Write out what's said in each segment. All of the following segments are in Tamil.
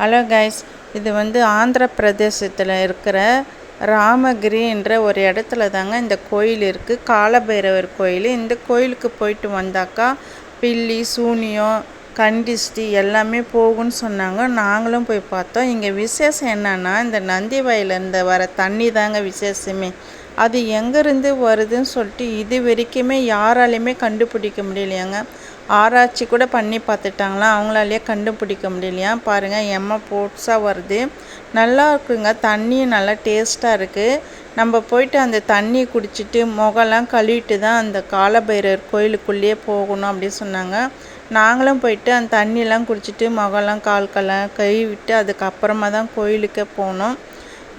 ஹலோ கைஸ் இது வந்து ஆந்திர பிரதேசத்தில் இருக்கிற ராமகிரி என்ற ஒரு இடத்துல தாங்க இந்த கோயில் இருக்குது காலபைரவர் கோயில். இந்த கோயிலுக்கு போயிட்டு வந்தாக்கா பில்லி சூனியம் கண்டிஷ்டி எல்லாமே போகும்னு சொன்னாங்க. நாங்களும் போய் பார்த்தோம். இங்கே விசேஷம் என்னன்னா இந்த நந்தி வயலேருந்து வர தண்ணி தாங்க விசேஷமே. அது எங்கேருந்து வருதுன்னு சொல்லிட்டு இது வரைக்குமே யாராலையுமே கண்டுபிடிக்க முடியலையாங்க. ஆராய்ச்சி கூட பண்ணி பார்த்துட்டாங்களா? அவங்களாலேயே கண்டுபிடிக்க முடியலையா? பாருங்கள் எம்ம போட்ஸாக வருது. நல்லா இருக்குங்க. தண்ணியும் நல்லா டேஸ்ட்டாக இருக்குது நம்ம போயிட்டு அந்த தண்ணி குடிச்சிட்டு முகம்லாம் கழுவிட்டு தான் அந்த காலபைரர் கோயிலுக்குள்ளேயே போகணும் அப்படின்னு சொன்னாங்க. நாங்களும் போயிட்டு அந்த தண்ணியெலாம் குடிச்சிட்டு முகம்லாம் கால்கெல்லாம் கழுவிட்டு அதுக்கப்புறமா தான் கோயிலுக்கே போனோம்.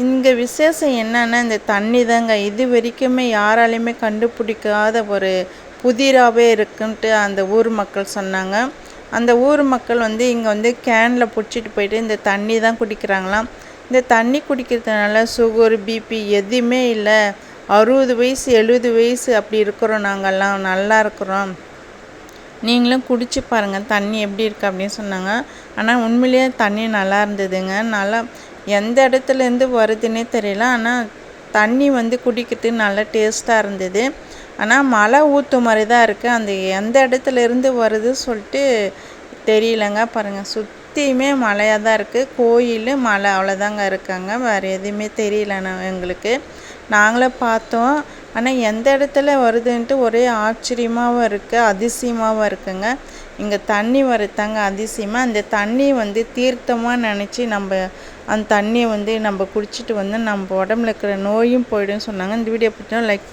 இங்கே விசேஷம் என்னன்னா இந்த தண்ணி தாங்க இது வரைக்குமே யாராலையுமே கண்டுபிடிக்காத ஒரு புதிராகவே இருக்குன்ட்டு அந்த ஊர் மக்கள் சொன்னாங்க. அந்த ஊர் மக்கள் வந்து இங்கே வந்து கேனில் பிடிச்சிட்டு போயிட்டு இந்த தண்ணி தான் குடிக்கிறாங்களாம். இந்த தண்ணி குடிக்கிறதுனால சுகர் பிபி எதுவுமே இல்லை. அறுபது வயசு எழுபது வயசு அப்படி இருக்கிறோம் நாங்கள்லாம் நல்லா இருக்கிறோம். நீங்களும் குடிச்சு பாருங்கள் தண்ணி எப்படி இருக்குது அப்படின்னு சொன்னாங்க. ஆனால் உண்மையிலேயே தண்ணி நல்லா இருந்ததுங்க. நல்லா எந்த இடத்துலேருந்து வருதுன்னே தெரியல. ஆனால் தண்ணி வந்து குடிக்கிறதுக்கு நல்லா டேஸ்ட்டாக இருந்தது. ஆனால் மழை ஊற்று மாதிரி தான் இருக்குது அந்த எந்த இடத்துல இருந்து வருது சொல்லிட்டு தெரியலங்க. பாருங்கள் சுற்றியுமே மழையாக தான் இருக்குது கோயில் மலை அவ்வளோதாங்க இருக்காங்க. வேறு எதுவுமே தெரியல எங்களுக்கு. நாங்களும் பார்த்தோம். ஆனால் எந்த இடத்துல வருதுன்ட்டு ஒரே ஆச்சரியமாகவும் இருக்குது அதிசயமாகவும் இருக்குங்க. இங்கே தண்ணி வரத்தாங்க அதிசயமாக அந்த தண்ணி வந்து தீர்த்தமாக நினச்சி நம்ம அந்த தண்ணியை வந்து நம்ம குடிச்சிட்டு வந்து நம்ம உடம்புல இருக்கிற நோயும் போயிடும் சொன்னாங்க. இந்த வீடியோ பிடிச்சா லைக் பண்ணி.